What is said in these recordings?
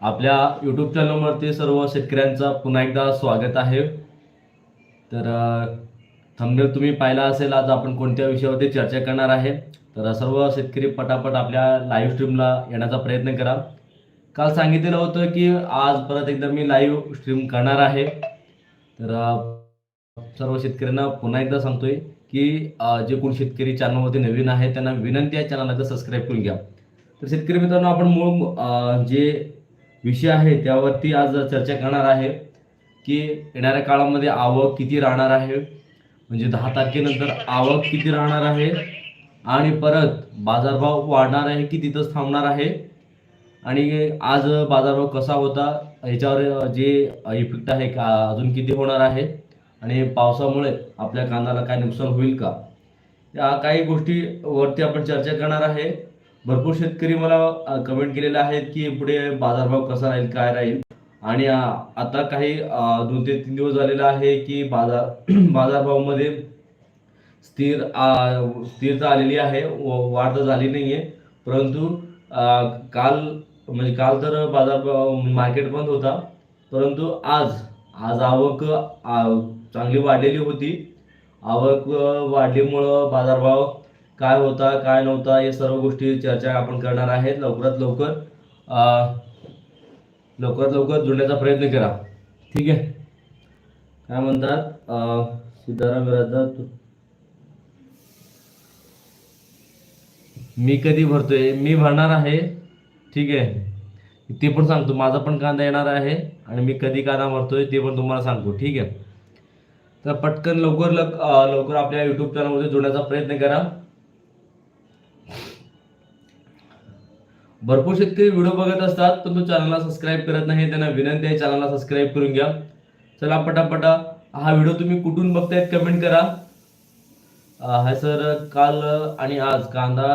आपल्या यूट्यूब चॅनलवरती सर्व शेतकऱ्यांचं पुन्हा एकदा स्वागत आहे. तर थंबनेल तुम्ही पाहिला असेल आज आपण कोणत्या विषयावरती चर्चा करणार आहे? तर सर्व शेतकरी पटापट आपल्या लाईव्ह स्ट्रीमला येण्याचा प्रयत्न करा. काल सांगितलेलं होतं की आज परत एकदा मी लाईव्ह स्ट्रीम करणार आहे. तर सर्व शेतकऱ्यांना पुन्हा एकदा सांगतोय की जे कोण शेतकरी चॅनलवरती नवीन आहे त्यांना विनंती आहे चॅनलला एकदा सबस्क्राईब करून घ्या. तर शेतकरी मित्रांनो आपण मूळ जे विषय आहे त्यावरती आज चर्चा करणार आहे की येणाऱ्या काळामध्ये आवक किती राहणार आहे? म्हणजे दहा तारखेनंतर आवक किती राहणार आहे? आणि परत बाजारभाव वाढणार आहे की तिथंच थांबणार आहे? आणि आज बाजारभाव कसा होता? ह्याच्यावर जे इफेक्ट आहे का अजून किती होणार आहे? आणि पावसामुळे आपल्या कानाला काय नुकसान होईल का? या काही गोष्टीवरती आपण चर्चा करणार आहे. भरपूर शेतकरी मला कमेंट केलेले आहेत की पुढे बाजारभाव कसा राहील काय राहील? आणि आता काही दोन ते तीन दिवस झालेला आहे की बाजार बाजारभावामध्ये स्थिर स्थिरता आलेली आहे व- वाढ तर झाली नाही आहे परंतु काल म्हणजे काल तर बाजार मार्केट बंद होता. परंतु आज आज आवक चांगली वाढलेली होती. आवक वाढल्यामुळं बाजारभाव काय होता काय नव्हता हे सर्व गोष्टी चर्चा आपण करणार आहेत. लवकरात लवकर लवकरात लवकर जुळण्याचा प्रयत्न करा. ठीक आहे? काय म्हणतात? सिद्धाराम विराजदार तू मी कधी भरतोय? मी भरणार आहे. ठीक आहे? ते पण सांगतो. माझा पण कांदा येणार आहे आणि मी कधी कांदा भरतोय ते पण तुम्हाला सांगतो. ठीक आहे? तर पटकन लवकर लक लवकर आपल्या युट्यूब चॅनलमध्ये जोडण्याचा प्रयत्न करा. भरपूर शेतकरी व्हिडिओ बघत असतात पण तो चॅनलला सबस्क्राईब करत नाही त्यांना विनंती आहे चॅनलला सबस्क्राईब करून घ्या. चला पटापटा हा व्हिडिओ तुम्ही कुठून बघतायत कमेंट करा. अं, हा सर काल आणि आज कांदा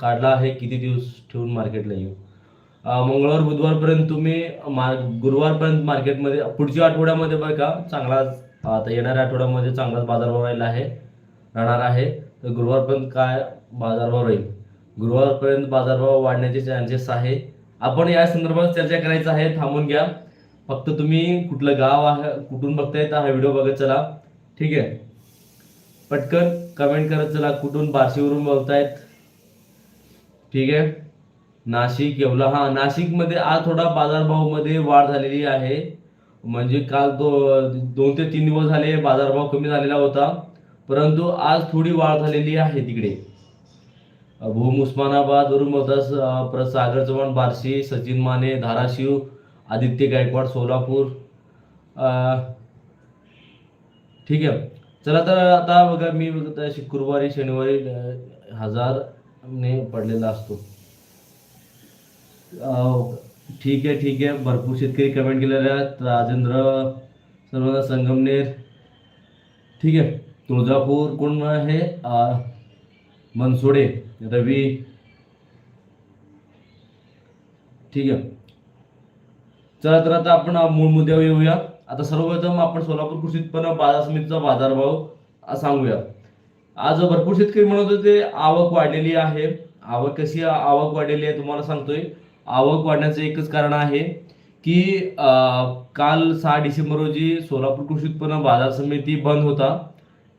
काढला आहे किती दिवस ठेवून मार्केटला येऊ? मंगळवार बुधवारपर्यंत तुम्ही मा गुरुवारपर्यंत मार्केटमध्ये पुढच्या आठवड्यामध्ये बरं का चांगलाच आता येणाऱ्या आठवड्यामध्ये चांगलाच बाजारभाव राहिला आहे राहणार आहे. तर गुरुवारपर्यंत काय बाजारभाव राहील? गुरुवारपर्यंत बाजारभाव वाढण्याचे चान्सेस आहे. आपण या संदर्भात चर्चा करायचं आहे. थांबून घ्या. फक्त तुम्ही कुठलं गाव आहे कुठून बघतायत हा व्हिडिओ बघत चला. ठीक आहे? पटकन कमेंट करत चला कुठून बार्शीवरून बोलतायत. ठीक आहे? नाशिक येवला. हा नाशिकमध्ये आज थोडा बाजारभावमध्ये वाढ झालेली आहे. म्हणजे काल दो दोन ते तीन दिवस झाले बाजारभाव कमी झालेला होता. परंतु आज थोडी वाढ झालेली आहे तिकडे. भूम उस्मानाबाद वरून बोलतात परत सागर चव्हाण बार्शी सचिन माने धाराशिव आदित्य गायकवाड सोलापूर ठीक आहे. चला तर आता बघा मी बघत शुक्रवारी शनिवारी हजारने पडलेला असतो. ठीक आहे ठीक आहे. भरपूर शेतकरी कमेंट केलेले आहेत. राजेंद्र सर्वांना संगमनेर. ठीक आहे. तुळजापूर कोण आहे? मनसोडे. रवी। ठीक आहे. चला तर आता आपण मूळ मुद्द्यावर येऊया. आता सर्वप्रथम आपण सोलापूर कृषी उत्पन्न बाजार समितीचा बाजारभाव सांगूया. आज भरपूर शेतकरी म्हणत होते आवक वाढलेली आहे. आवक कशी आवक वाढलेली आहे तुम्हाला सांगतोय. आवक वाढण्याचं एकच कारण आहे की काल सहा डिसेंबर रोजी सोलापूर कृषी उत्पन्न बाजार समिती बंद होता.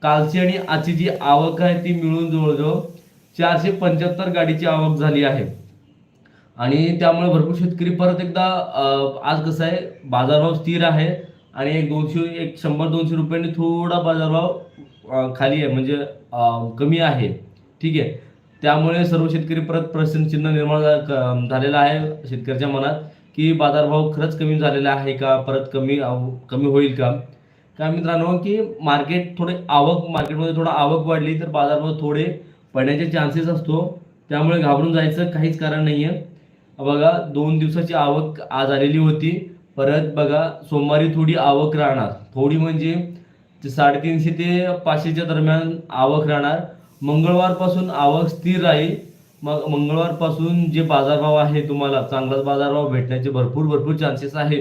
कालची आणि आजची जी आवक आहे ती मिळून जवळजवळ चारशे पंच्याहत्तर गाडीची आवक झाली आहे. आणि त्यामुळे भरपूर शेतकरी परत एकदा आज कसं आहे बाजारभाव स्थिर आहे आणि एक दोनशे एक शंभर दोनशे रुपयांनी थोडा बाजारभाव खाली आहे म्हणजे कमी आहे. ठीक आहे. त्यामुळे सर्व शेतकरी परत प्रश्नचिन्ह निर्माण झालेलं आहे शेतकऱ्याच्या मनात की बाजारभाव खरंच कमी झालेला आहे का परत कमी कमी होईल का? काय मित्रांनो की मार्केट थोडे आवक मार्केटमध्ये थोडा आवक वाढली तर बाजारभाव थोडे पडण्याचे चान्सेस असतो. त्यामुळे घाबरून जायचं काहीच कारण नाही आहे बघा दोन दिवसाची आवक आज आलेली होती. परत बघा सोमवारी थोडी आवक राहणार. थोडी म्हणजे ते साडेतीनशे ते पाचशेच्या दरम्यान आवक राहणार. मंगळवारपासून आवक स्थिर राहील. मग मंगळवारपासून जे बाजारभाव आहे तुम्हाला चांगलाच बाजारभाव भेटण्याचे भरपूर भरपूर चान्सेस आहे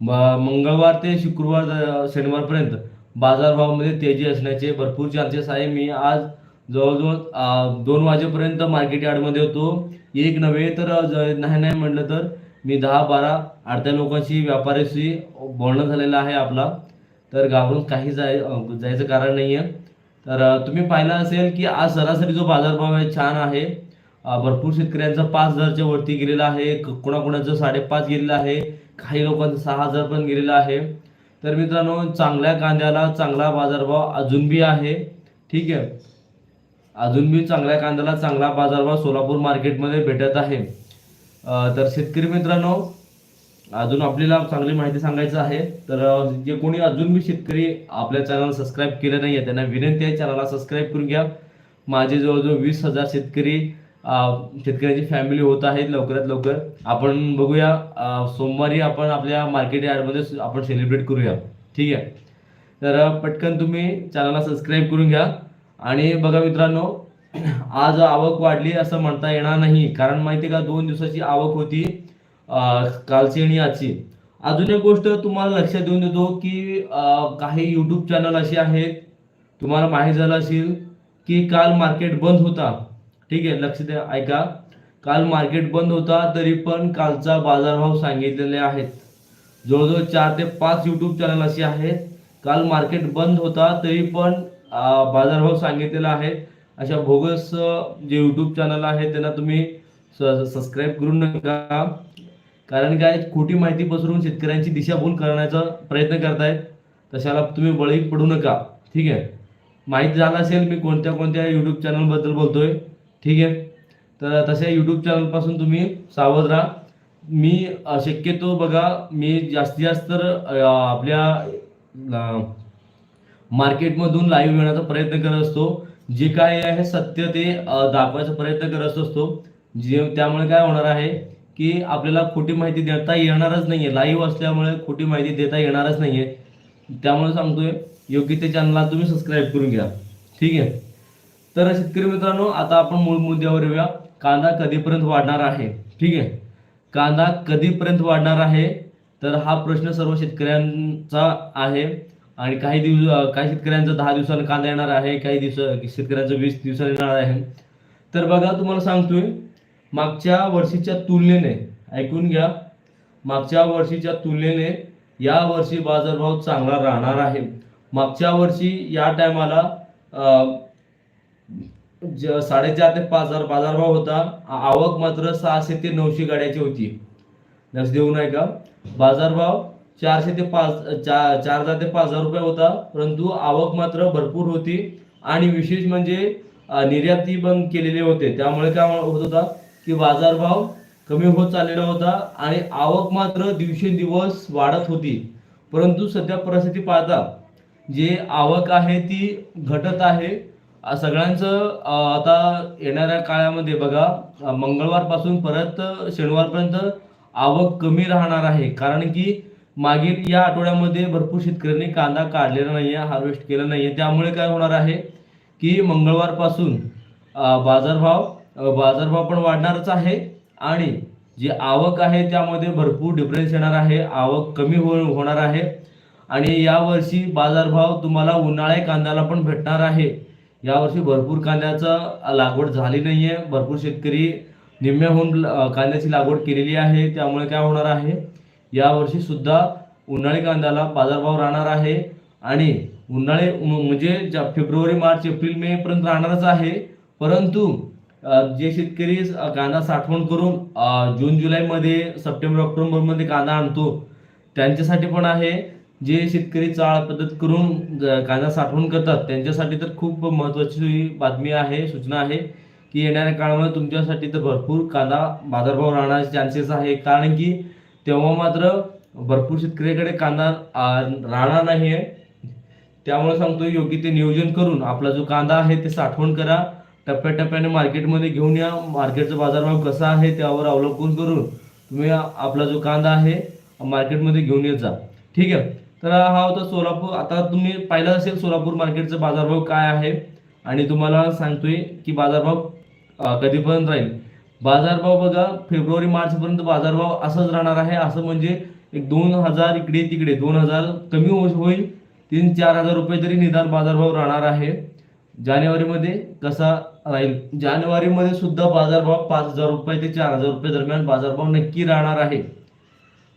मंगळवार ते शुक्रवार शनिवारपर्यंत बाजारभावामध्ये तेजी असण्याचे भरपूर चान्सेस आहे. मी आज जवळजवळ दोन वाजेपर्यंत मार्केट यार्डमध्ये होतो. एक नव्हे तर नाही नाही म्हटलं तर मी दहा बारा अर्ध्या लोकांशी व्यापाऱ्याशी बोलणं झालेलं आहे आपला. तर घाबरून काही जाय जायचं कारण नाही आहे तर तुम्ही पाहिलं असेल की आज सरासरी जो बाजारभाव आहे छान आहे. भरपूर शेतकऱ्यांचा पाच हजारच्या वरती गेलेला आहे. क- कोणाकोणाचं साडेपाच गेलेलं आहे. काही लोकांचं सहा हजार पण गेलेलं आहे. तर मित्रांनो चांगल्या कांद्याला चांगला बाजारभाव अजून बी आहे. ठीक आहे? अजून बी चांगल्या कांद्याला चांगला बाजारभाव सोलापूर मार्केटमध्ये भेटत आहे. तर शेतकरी मित्रांनो अजून आपल्याला चांगली माहिती सांगायचं आहे. तर जे कोणी अजून बी शेतकरी आपल्या चॅनल सबस्क्राईब केलं नाही आहे त्यांना विनंती आहे चॅनलला सबस्क्राईब करून घ्या. माझे जवळजवळ वीस हजार शेतकरी शेतकऱ्यांची फॅमिली होत आहेत लवकरात लवकर. आपण बघूया सोमवारी आपण आपल्या मार्केट यार्डमध्ये आपण सेलिब्रेट करूया. ठीक आहे? तर पटकन तुम्ही चॅनलला सबस्क्राईब करून घ्या. आणि बघा मित्रांनो आज आवक वाढली असं म्हणता येणार नाही. कारण माहिती आहे का दोन दिवसाची आवक होती कालची आणि आजची. अजून एक गोष्ट तुम्हाला लक्षात देऊन देतो की काही यूट्यूब चॅनल असे आहेत तुम्हाला माहीत झालं असेल की काल मार्केट बंद होता. ठीक आहे लक्ष द्या ऐका. काल मार्केट बंद होता तरी पण कालचा बाजारभाव सांगितलेले आहेत. जवळजवळ चार ते पाच यूट्यूब चॅनल असे आहेत. काल मार्केट बंद होता तरी पण बाजारभाव सांगितलेला आहे. अशा भोगस जे यूट्यूब चॅनल आहे त्यांना तुम्ही सबस्क्राईब करू नका. कारण काय खोटी माहिती पसरून शेतकऱ्यांची दिशाभूल करण्याचा प्रयत्न करतायत. तशाला तुम्ही बळी पडू नका. ठीक आहे? माहिती झालं असेल मी कोणत्या कोणत्या यूट्यूब चॅनलबद्दल बोलतोय. ठीक आहे? तर तशा यूट्यूब चॅनलपासून तुम्ही सावध राहा. मी शक्यतो बघा मी जास्तीत जास्त तर आपल्या मार्केटमधून लाईव्ह येण्याचा प्रयत्न करत असतो. जे काय आहे सत्य ते दाखवायचा प्रयत्न करत असतो. जे त्यामुळे काय होणार आहे की आपल्याला खोटी माहिती देता येणारच नाहीये. लाईव्ह असल्यामुळे खोटी माहिती देता येणारच नाहीये. त्यामुळे सांगतोय योग्य ते चॅनलला तुम्ही सबस्क्राईब करून घ्या. ठीक आहे? तर शेतकरी मित्रांनो आता आपण मूळ मुद्द्यावर येऊया. कांदा कधीपर्यंत वाढणार आहे? ठीक आहे? कांदा कधीपर्यंत वाढणार आहे? तर हा प्रश्न सर्व शेतकऱ्यांचा आहे. आणि काही दिवस काही शेतकऱ्यांचा दहा दिवसाला कांदा येणार आहे काही दिवस शेतकऱ्यांचा वीस दिवसाला येणार आहे. तर बघा तुम्हाला सांगतोय मागच्या वर्षीच्या तुलनेने ऐकून घ्या मागच्या वर्षीच्या तुलनेने या वर्षी बाजारभाव चांगला राहणार आहे. मागच्या वर्षी या टायमाला ज साडेचार ते पाच हजार बाजारभाव होता. आवक मात्र सहाशे ते नऊशे गाड्याची होती. लक्ष देऊ नये का बाजारभाव चारशे ते पाच चार चार हजार ते पाच हजार रुपये होता. परंतु आवक मात्र भरपूर होती. आणि विशेष म्हणजे निर्याती बंद केलेले होते. त्यामुळे काय होत होता की बाजारभाव कमी होत चाललेला होता आणि आवक मात्र दिवसेंदिवस वाढत होती. परंतु सध्या परिस्थिती पाहता जे आवक आहे ती घटत आहे. सगळ्यांचं आता येणाऱ्या काळामध्ये बघा मंगळवारपासून परत शनिवारपर्यंत आवक कमी राहणार आहे. कारण की मागील या आठवड्यामध्ये भरपूर शेतकऱ्यांनी कांदा काढलेला नाही आहे हार्वेस्ट केला नाही आहे त्यामुळे काय होणार आहे की मंगळवारपासून बाजारभाव बाजारभाव पण वाढणारच आहे आणि जी आवक आहे त्यामध्ये भरपूर डिफरन्स येणार आहे. आवक कमी हो होणार आहे आणि यावर्षी बाजारभाव तुम्हाला उन्हाळ्या कांद्याला पण भेटणार आहे. यावर्षी भरपूर कांद्याचा लागवड झाली नाही आहे भरपूर शेतकरी निम्म्याहून कांद्याची लागवड केलेली आहे. त्यामुळे काय होणार आहे? यावर्षी सुद्धा उन्हाळी कांद्याला बाजारभाव राहणार आहे आणि उन्हाळी म्हणजे ज्या- फेब्रुवारी मार्च एप्रिल मे पर्यंत राहणारच आहे. परंतु जे शेतकरी कांदा साठवण करून जून जुलैमध्ये सप्टेंबर ऑक्टोबरमध्ये कांदा आणतो त्यांच्यासाठी पण आहे. जे शेतकरी चाळ पद्धत करून कांदा साठवण करतात त्यांच्यासाठी तर खूप महत्त्वाची बातमी आहे सूचना आहे की येणाऱ्या काळामध्ये तुमच्यासाठी तर भरपूर कांदा बाजारभाव राहण्याचे चान्सेस आहे कारण की तेव्हा मात्र भरपूर शेतकऱ्याकडे कांदा राहणार नाही आहे त्यामुळे सांगतो योग्य ते नियोजन करून आपला जो कांदा आहे ते साठवण करा. टप्प्याटप्प्याने मार्केटमध्ये घेऊन या. मार्केटचा बाजारभाव कसा आहे त्यावर अवलंबून करून तुम्ही आपला जो कांदा आहे मार्केटमध्ये घेऊन येत जा. ठीक आहे? तर हा होता सोलापूर. आता तुम्ही पाहिलं असेल सोलापूर मार्केटचा बाजारभाव काय आहे. आणि तुम्हाला सांगतोय की बाजारभाव कधीपर्यंत राहील. बाजारभाव बघा फेब्रुवारी मार्चपर्यंत बाजारभाव असंच राहणार आहे. असं म्हणजे एक दोन हजार इकडे तिकडे दोन हजार कमी हो-, होईल. तीन चार हजार रुपये तरी निदान बाजारभाव राहणार आहे. जानेवारीमध्ये कसा राहील? जानेवारीमध्ये सुद्धा बाजारभाव पाच हजार रुपये ते चार हजार रुपये दरम्यान बाजारभाव नक्की राहणार आहे.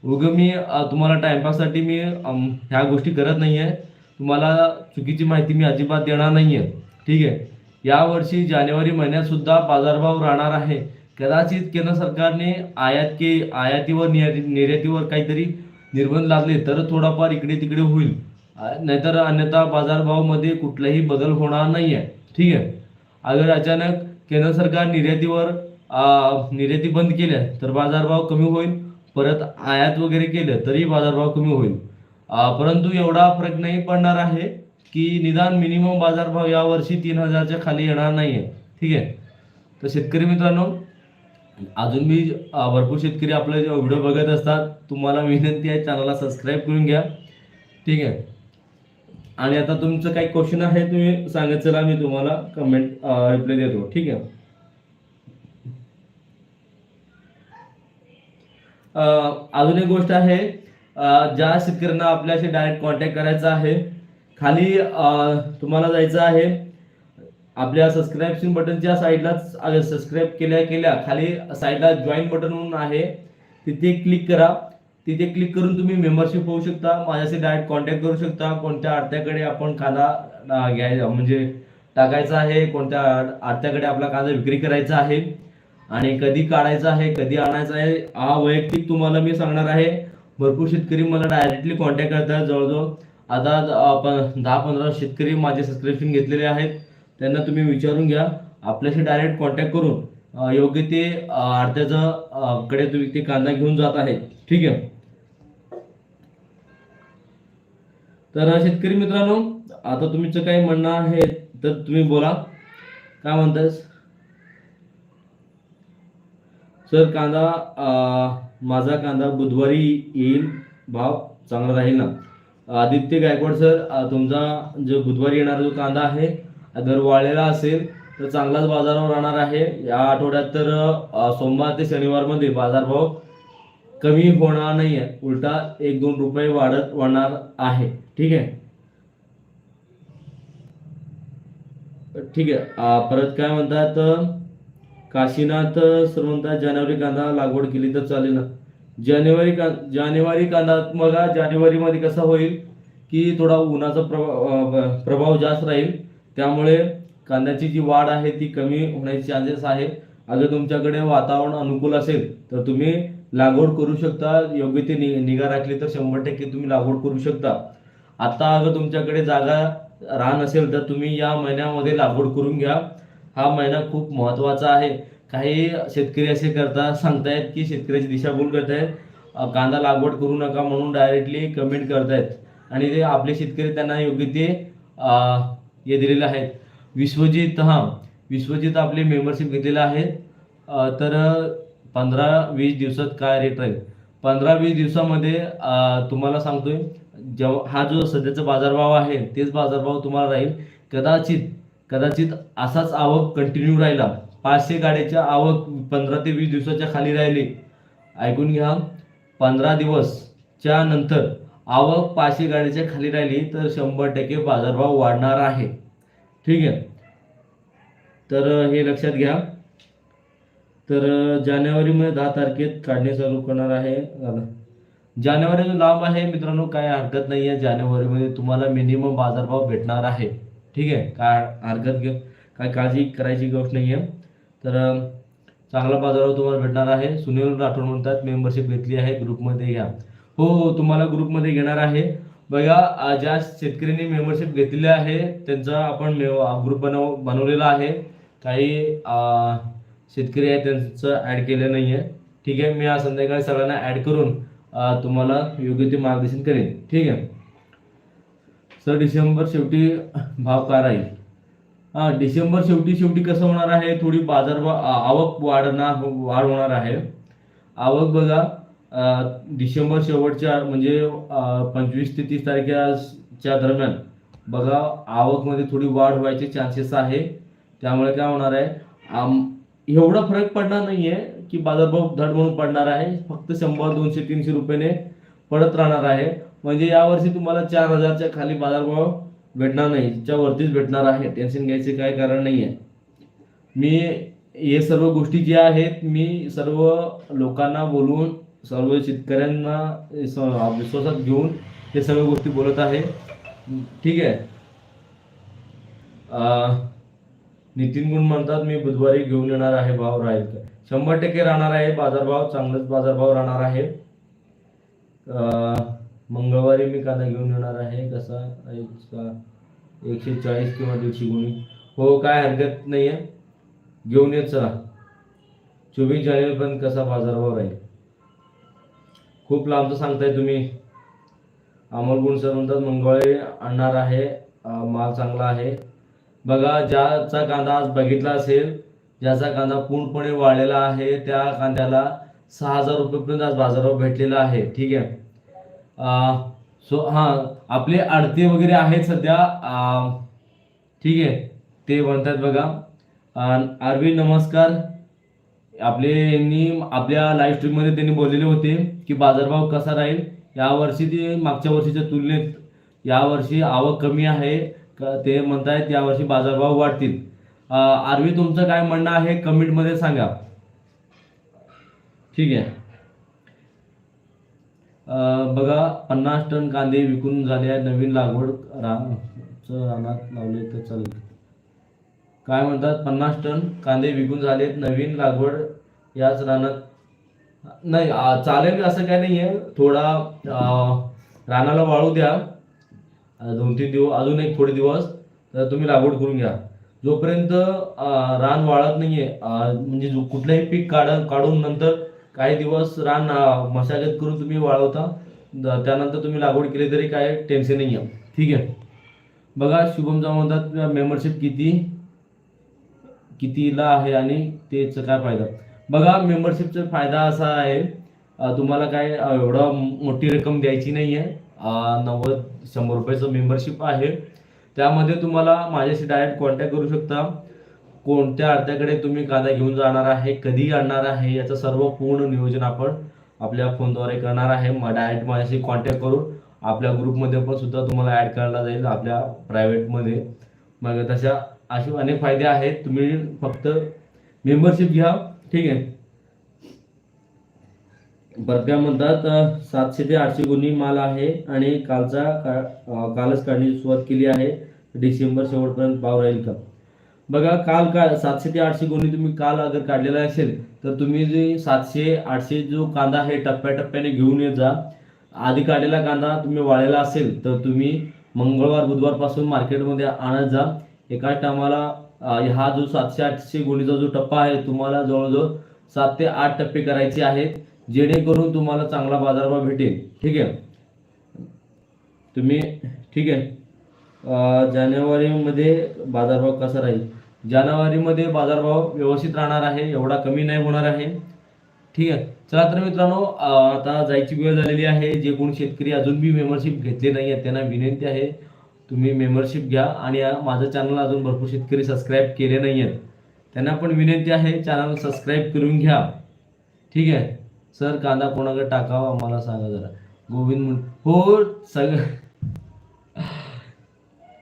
उग मी तुम्हाला टाइमपाससाठी मी ह्या गोष्टी करत नाही आहे तुम्हाला चुकीची माहिती मी अजिबात देणार नाही आहे ठीक आहे? यावर्षी जानेवारी महिन्यात सुद्धा बाजारभाव राहणार आहे. कदाचित केंद्र सरकारने आयात के आयातीवर निर्यातीवर काहीतरी निर्बंध लागले तर थोडाफार इकडे तिकडे होईल. नाहीतर अन्यथा बाजारभावामध्ये कुठलाही बदल होणार नाही आहे ठीक आहे? अगर अचानक केंद्र सरकार निर्यातीवर निर्याती बंद केल्या तर बाजारभाव कमी होईल. परत आयात वगैरे केलं तरी बाजारभाव कमी होईल. परंतु एवढा फरक नाही पडणार आहे की निदान मिनिमम बाजारभाव यावर्षी तीन हजारच्या खाली येणार नाही आहे ठीक आहे? तर शेतकरी मित्रांनो अजून मी भरपूर शेतकरी आपले व्हिडिओ बघत असतात तुम्हाला विनंती आहे चॅनलला सबस्क्राईब करून घ्या. ठीक आहे? आणि आता तुमचं काही क्वेश्चन आहे तुम्ही सांगत चला मी तुम्हाला कमेंट रिप्लाय देतो. ठीक आहे? अजून एक गोष्ट आहे ज्या शेतकऱ्यांना आपल्याशी डायरेक्ट कॉन्टॅक्ट करायचा आहे खाली तुम्हाला जायचं आहे आपल्या सबस्क्राईबशन बटनच्या साईडलाच सबस्क्राईब केल्या केल्या खाली साईडला जॉईन बटन म्हणून आहे. तिथे क्लिक करा. तिथे क्लिक करून तुम्ही मेंबरशिप होऊ शकता. माझ्याशी डायरेक्ट कॉन्टॅक्ट करू शकता. कोणत्या आडत्याकडे आपण कांदा घ्यायचा म्हणजे टाकायचा आहे कोणत्या आड- आडत्याकडे आपला कांदा विक्री करायचा आहे आणि कधी काढायचा आहे कधी आणायचा आहे हा वैयक्तिक तुम्हाला मी सांगणार आहे. भरपूर शेतकरी मला डायरेक्टली कॉन्टॅक्ट करतात जवळजवळ. आता दहा पंधरा शेतकरी माझे सबस्क्रिप्शन घेतलेले आहेत. त्यांना तुम्ही विचारून घ्या. आपल्याशी डायरेक्ट कॉन्टॅक्ट करून योग्य ते अर्ध्याचा कडे तुम्ही ते कांदा घेऊन जात आहे ठीक आहे? तर शेतकरी मित्रांनो आता तुमचं काही म्हणणं आहे तर तुम्ही बोला. काय म्हणतायस? सर कांदा माझा कांदा बुधवारी येईल. भाव चांगला राहील ना? आदित्य गायकवाड सर तुमचा जो बुधवारी येणारा जो कांदा आहे दर वाळलेला असेल तर चांगलाच बाजारावर राहणार आहे. या आठवड्यात तर सोमवार ते शनिवारमध्ये बाजारभाव कमी होणार नाही आहे उलटा एक दोन रुपये वाढत वाढणार आहे. ठीक आहे? ठीक आहे. परत काय म्हणतात काशीनाथ सर म्हणतात जानेवारी कांदा लागवड केली तर चालेल. ना जानेवारी का जानेवारी कांदा बघा जानेवारीमध्ये कसं होईल की थोडा उन्हाचा प्रभाव प्रभाव जास्त राहील. त्यामुळे कांद्याची जी वाढ आहे ती कमी होण्याचे चान्सेस आहे. अगर तुमच्याकडे वातावरण अनुकूल असेल तर तुम्ही लागवड करू शकता. योग्य ते नि निगा राखली तर शंभर टक्के तुम्ही लागवड करू शकता. आता अगर तुमच्याकडे जागा रान असेल तर तुम्ही या महिन्यामध्ये लागवड करून घ्या. हा महिना खूप महत्त्वाचा आहे. काही शेतकरी असे करता सांगतायत की शेतकऱ्याची दिशाभूल करतायत. कांदा लागवड करू नका म्हणून डायरेक्टली कमेंट करतायत. आणि ते आपले शेतकरी त्यांना योग्य ते हे दिलेले आहेत. विश्वजित हां विश्वजित आपले मेंबरशिप घेतलेलं आहे तर पंधरा वीस दिवसात काय रेट राहील? पंधरा वीस दिवसामध्ये तुम्हाला सांगतोय जेव्हा हा जो सध्याचा बाजारभाव आहे तेच बाजारभाव तुम्हाला राहील. कदाचित कदाचित असाच आवक कंटिन्यू राहिला. पाचशे गाड्याच्या आवक पंधरा ते वीस दिवसाच्या खाली राहिली. ऐकून घ्या पंधरा दिवसच्या नंतर आवक पाचशे गाडीच्या खाली राहिली तर शंभर टक्के बाजारभाव वाढणार आहे. ठीक आहे? तर हे लक्षात घ्या. तर जानेवारीमध्ये दहा तारखेत काढणे चालू करणार आहे. जानेवारी जो लांब आहे मित्रांनो काय हरकत नाही आहे. जानेवारीमध्ये तुम्हाला मिनिमम बाजारभाव भेटणार आहे. ठीक आहे? काय हरकत घे काय काळजी करायची गोष्ट नाही आहे. तर चांगला बाजारभाव तुम्हाला भेटणार आहे. सुनील राठोड म्हणतात मेंबरशिप घेतली आहे ग्रुपमध्ये घ्या. हो हो तुम्हाला ग्रुपमध्ये घेणार आहे. बघा ज्या शेतकऱ्यांनी मेंबरशिप घेतलेली आहे त्यांचा आपण ग्रुप बनव बनवलेला आहे. काही शेतकरी आहे त्यांचं ॲड केलं नाही आहे ठीक आहे मी आज संध्याकाळी सगळ्यांना ॲड करून तुम्हाला योग्य ते मार्गदर्शन करेन. ठीक आहे. सर डिसेंबर शेवटी भाव का राहील? हां डिसेंबर शेवटी शेवटी कसं होणार आहे? थोडी बाजारभाव आवक वाढणार वाढ होणार आहे. आवक बघा डिसेंबर शेवटच्या म्हणजे पंचवीस ते तीस तारखेच्या दरम्यान बघा आवकमध्ये थोडी वाढ व्हायचे चान्सेस आहे. त्यामुळे काय होणार आहे आम- एवढा फरक पडणार नाही आहे की बाजारभाव धड म्हणून पडणार आहे. फक्त शंभर दोनशे तीनशे रुपयाने पडत राहणार आहे. म्हणजे यावर्षी तुम्हाला चार हजारच्या खाली बाजारभाव भेटणार नाही. वरतीच भेटणार आहे. टेन्शन घ्यायचे काय कारण नाही आहे मी हे सर्व गोष्टी ज्या आहेत मी सर्व लोकांना बोलून सर्व शेतकऱ्यांना स- विश्वासात घेऊन हे सर्व गोष्टी बोलत आहे. ठीक आहे. नितीन गुण म्हणतात मी बुधवारी घेऊन येणार आहे भाव राहील शंभर टक्के राहणार आहे. बाजारभाव चांगलाच बाजारभाव राहणार आहे. मंगळवारी मी कांदा घेऊन येणार आहे. कसा? एकशे चाळीस किंवा दीडशे गुणी. हो काय हरकत नाही आहे घेऊन येत चला चोवीस जानेवारीपर्यंत कसा बाजारभाव राहील? खूप लांबचं सांगताय तुम्ही. अमोल गुण सर म्हणतात मंगळवारी आणणार आहे. माल चांगला आहे. बघा ज्याचा कांदा आज बघितला असेल ज्याचा कांदा पूर्णपणे वाळलेला आहे त्या कांद्याला सहा हजार रुपयेपर्यंत आज बाजारावर भेटलेला आहे. ठीक आहे? सो हां आपले अडते वगैरे आहेत सध्या. ठीक आहे? ते म्हणतात बघा. आरवी नमस्कार. आपले यांनी आपल्या लाईव्ह स्ट्रीममध्ये त्यांनी बोललेले होते की बाजारभाव कसा राहील? यावर्षी ते मागच्या वर्षीच्या तुलनेत यावर्षी आवक कमी आहे. ते म्हणतायत यावर्षी बाजारभाव वाढतील. आरवी तुमचं काय म्हणणं आहे? कमेंटमध्ये सांगा. ठीक आहे. बघा पन्नास टन कांदे विकून झाले आहे. नवीन लागवड रा रानात लावले तर चालेल. काय म्हणतात? पन्नास टन कांदे विकून झालेत. नवीन लागवड याच रानात नाही चालेल असं काय नाही आहे थोडा रानाला वाळू द्या. दोन तीन दिवस अजून एक थोडे दिवस तर तुम्ही लागवड करून घ्या. जोपर्यंत रान वाळत नाहीये आहे म्हणजे जो कुठलंही पीक काढ काढून नंतर काही दिवस रान मशागत करून तुम्ही वाळवता त्यानंतर तुम्ही लागवड केली तरी काय टेन्शन नाही आहे ठीक आहे? बघा शुभमचा म्हणतात मेंबरशिप किती कितीला आहे आणि त्याचं काय फायदा? बघा मेंबरशिपचा फायदा असा आहे तुम्हाला काय एवढा मोठी रक्कम द्यायची नाही आहे नव्वद शंभर रुपयाचं मेंबरशिप आहे. त्यामध्ये तुम्हाला माझ्याशी डायरेक्ट कॉन्टॅक्ट करू शकता. कोणत्या अर्थाकडे तुम्ही कांदा घेऊन जाणार आहे कधी आणणार आहे याचं सर्व पूर्ण नियोजन आपण आपल्या फोनद्वारे करणार आहे. मग डायरेक्ट माझ्याशी कॉन्टॅक्ट करून आपल्या ग्रुपमध्ये पण सुद्धा तुम्हाला ॲड करायला जाईल आपल्या प्रायव्हेटमध्ये मग तशा असे अनेक फायदे आहेत. तुम्ही फक्त मेंबरशिप घ्या. ठीक आहे. परत काय म्हणतात सातशे ते आठशे गुन्हे माल आहे आणि कालचा का कालच काढण्याची सुरुवात केली आहे. डिसेंबर शेवटपर्यंत भाव राहील का? बघा काल का सातशे ते आठशे गुन्हे तुम्ही काल अगर काढलेला असेल तर तुम्ही जे सातशे आठशे जो कांदा आहे टप्प्याटप्प्याने घेऊन येत जा. आधी काढलेला कांदा तुम्ही वाळलेला असेल तर तुम्ही मंगळवार बुधवारपासून मार्केटमध्ये आणत जा. एका टायमाला हा जो सातशे आठशे गुणीचा जो टप्पा आहे तुम्हाला जवळजवळ सात ते आठ टप्पे करायचे आहेत जेणेकरून तुम्हाला चांगला बाजारभाव भेटेल. ठीक आहे? तुम्ही ठीक आहे. जानेवारीमध्ये बाजारभाव कसा राहील? जानेवारीमध्ये बाजारभाव व्यवस्थित राहणार आहे एवढा कमी नाही होणार आहे. ठीक आहे? चला तर मित्रांनो आता जायची वेळ झालेली आहे जे कोण शेतकरी अजून बी मेंबरशिप घेतले नाही आहे त्यांना विनंती आहे तुम्ही मेंबरशिप घ्या आणि माझं चॅनल अजून भरपूर शेतकरी सबस्क्राईब केले नाही आहेत त्यांना पण विनंती आहे चॅनल सबस्क्राईब करून घ्या. ठीक आहे? सर कांदा कोणाकडे टाकावा आम्हाला सांगा जरा. गोविंद मुंडे हो सग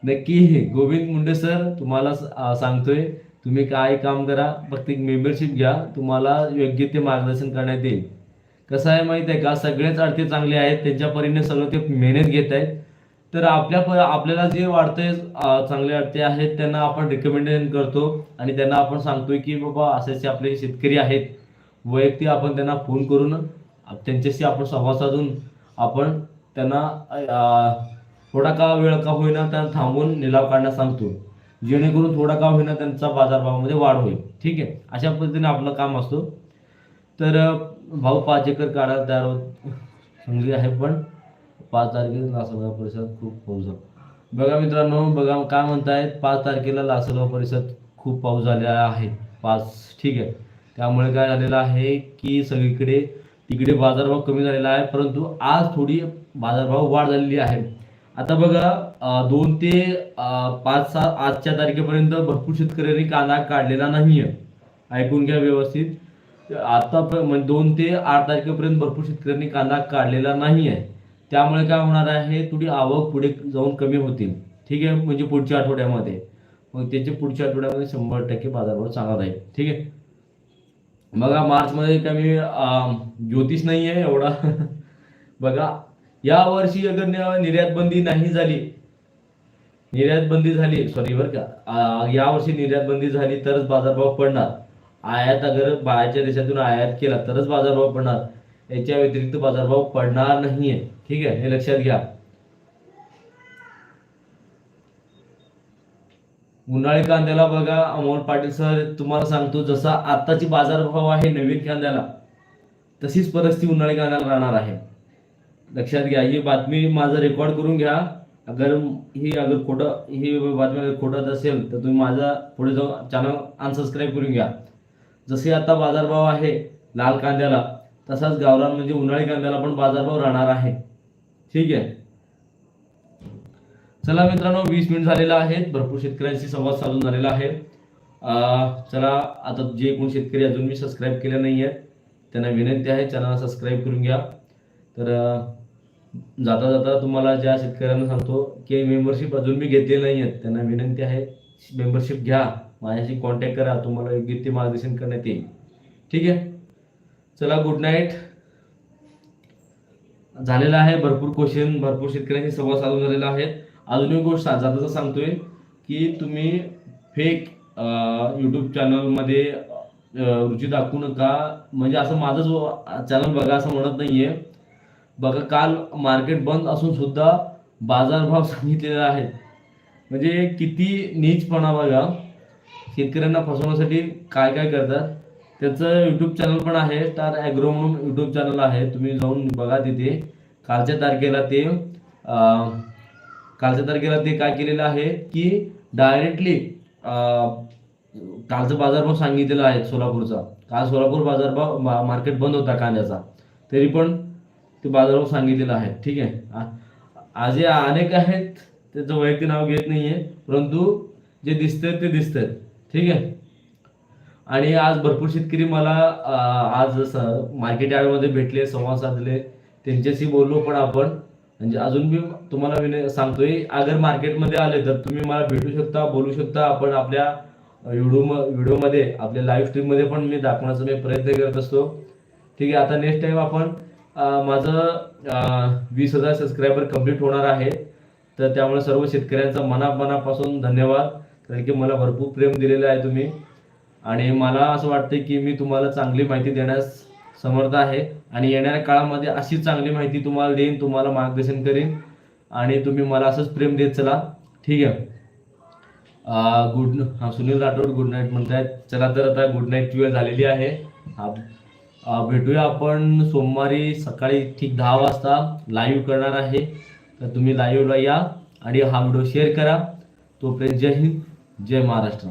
नक्की. गोविंद मुंडे सर तुम्हाला सांगतोय तुम्ही काय काम करा फक्त एक मेंबरशिप घ्या. तुम्हाला योग्य ते मार्गदर्शन करण्यात येईल. कसं आहे माहीत आहे का? सगळेच अडते चांगले आहेत. त्यांच्या परीने सगळं ते मेहनत घेत आहेत. तर आपल्या प- आपल्याला जे वाटतंय चांगले अडते आहेत त्यांना आपण रिकमेंडेशन करतो. आणि त्यांना आपण सांगतोय की बाबा असे असे आपले शेतकरी आहेत. वैयक्तिक आपण त्यांना फोन करून त्यांच्याशी आपण संवाद साधून आपण त्यांना थोडा का वेळ का होईना त्यांना थांबून निलाव काढण्यास सांगतो. जेणेकरून थोडा का होईना त्यांचा बाजारभावामध्ये वाढ होईल. ठीक आहे? अशा पद्धतीने आपलं काम असतो. तर भाऊ पाच एकर काढायला तयार होत चांगली आहे पण पाच तारखेला लासलगाव परिसरात खूप पाऊस झाला. बघा मित्रांनो बघा काय म्हणतायत पाच तारखेला लासलगाव परिसरात खूप पाऊस झालेला आहे. पाच ठीक आहे. त्यामुळे काय झालेलं आहे की सगळीकडे तिकडे बाजारभाव कमी झालेला आहे परंतु आज थोडी बाजारभाव वाढ झालेली आहे. आता बघा दोन ते पाच सहा आजच्या तारखेपर्यंत भरपूर शेतकऱ्यांनी कांदा काढलेला नाही आहे ऐकून घ्या व्यवस्थित. आता म्हणजे दोन ते आठ तारखेपर्यंत भरपूर शेतकऱ्यांनी कांदा काढलेला नाही आहे त्यामुळे काय होणार आहे थोडी आवक पुढे जाऊन कमी होतील. ठीक आहे? म्हणजे पुढच्या आठवड्यामध्ये. मग त्याचे पुढच्या आठवड्यामध्ये शंभर टक्के बाजारभाव चांगला राहील. ठीक आहे? बघा मार्चमध्ये कमी ज्योतिष नाही आहे एवढा. बघा या वर्षी अगर निर्यात बंदी नाही झाली निर्यात बंदी झाली सॉरी बरं का या वर्षी निर्यात बंदी झाली तरच बाजारभाव पडणार. आयात अगर बाहेरच्या देशातून आयात केला तरच बाजारभाव पडणार. याच्या व्यतिरिक्त बाजारभाव पडणार नाहीये. ठीक आहे? हे लक्षात घ्या. उन्हाळी कांद्याला बघा अमोल पाटील सर तुम्हाला सांगतो जसा आताची बाजारभाव आहे नवीन कांद्याला तशीच परिस्थिती उन्हाळी कांद्याला राहणार आहे. लक्षात घ्या ही बातमी माझं रेकॉर्ड करून घ्या. अगर ही अगर खोटं ही बातमी अगर खोटत असेल तर तुम्ही माझा पुढे जाऊन चॅनल अनसबस्क्राईब करून घ्या. जसे आता बाजारभाव आहे लाल कांद्याला तसाच गावरान म्हणजे उन्हाळी कांद्याला पण बाजारभाव राहणार आहे. ठीक आहे? चला मित्रांनो वीस मिनिट झालेला आहेत भरपूर शेतकऱ्यांशी संवाद साधून झालेला आहे. चला आता जे कोण शेतकरी अजून मी सबस्क्राईब केले नाही आहेत त्यांना विनंती आहे चॅनल सबस्क्राईब करून घ्या. तर जाता जाता तुम्हाला ज्या शेतकऱ्यांना सांगतो की मेंबरशिप अजून मी घेतली नाही आहेत त्यांना विनंती आहे मेंबरशिप घ्या. माझ्याशी कॉन्टॅक्ट करा तुम्हाला योग्य ते मार्गदर्शन करण्यात येईल. ठीक आहे? चला गुड नाईट झालेला आहे भरपूर क्वेश्चन भरपूर शेतकऱ्यांशी संवाद साधून झालेला आहे. अजून एक गोष्ट जाता सांगतोय की तुम्ही फेक यूट्यूब चॅनलमध्ये रुची दाखवू नका. म्हणजे असं माझं चॅनल बघा असं म्हणत नाहीये. बघा काल मार्केट बंद असून सुद्धा बाजारभाव सांगितलेला आहे. म्हणजे किती नीचपणा बघा. शेतकऱ्यांना फसवण्यासाठी काय काय करतात? त्याचं युट्यूब चॅनल पण आहे स्टार ॲग्रो म्हणून यूट्यूब चॅनल आहे. तुम्ही जाऊन बघा तिथे. कालच्या तारखेला ते कालच्या तारखेला ते काय केलेलं आहे की डायरेक्टली कालचा बाजारभाव सांगितलेला आहे सोलापूरचा. काल सोलापूर बाजारभाव मा- मार्केट बंद होता कांद्याचा. तरी पण ते बाजारभाव सांगितलेला आहे. ठीक आहे? आज अनेक आहेत त्याचं वैयक्तिक नाव घेत नाहीये परंतु जे दिसतंय ते दिसतंय. ठीक आहे? आणि आज भरपूर शेतकरी मला आज जसं मार्केट यार्डमध्ये भेटले संवाद साधले. त्यांच्याशी बोललो पण आपण. म्हणजे अजून मी तुम्हाला विनय सांगतोय अगर मार्केटमध्ये आले तर तुम्ही मला भेटू शकता बोलू शकता. आपण आपल्या व्हिडिओ व्हिडिओमध्ये आपल्या लाईव्ह स्ट्रीममध्ये पण मी दाखवण्याचा मी प्रयत्न करत असतो. ठीक आहे आता नेक्स्ट टाइम आपण माझं वीस हजार सबस्क्रायबर कंप्लीट होणार आहे. तर त्यामुळे सर्व शेतकऱ्यांचा मना मनापासून धन्यवाद. कारण की मला भरपूर प्रेम दिलेलं आहे तुम्ही. आणि मला असं वाटतं की मी तुम्हाला चांगली माहिती देण्यास समर्थ आहे. आणि येणाऱ्या काळामध्ये अशी चांगली माहिती तुम्हाला देईन तुम्हाला मार्गदर्शन करीन. आणि तुम्ही मला असंच प्रेम देत चला. ठीक आहे. गुड हा सुनील राठोड गुड नाईट म्हणतायत. चला तर आता गुड नाईटची वेळ झालेली आहे. भेटूया आपण सोमवारी सकाळी ठीक दहा वाजता लाईव्ह करणार आहे. तर तुम्ही लाईव्हला या आणि हा व्हिडिओ शेअर करा. तोपर्यंत जय हिंद जय महाराष्ट्र.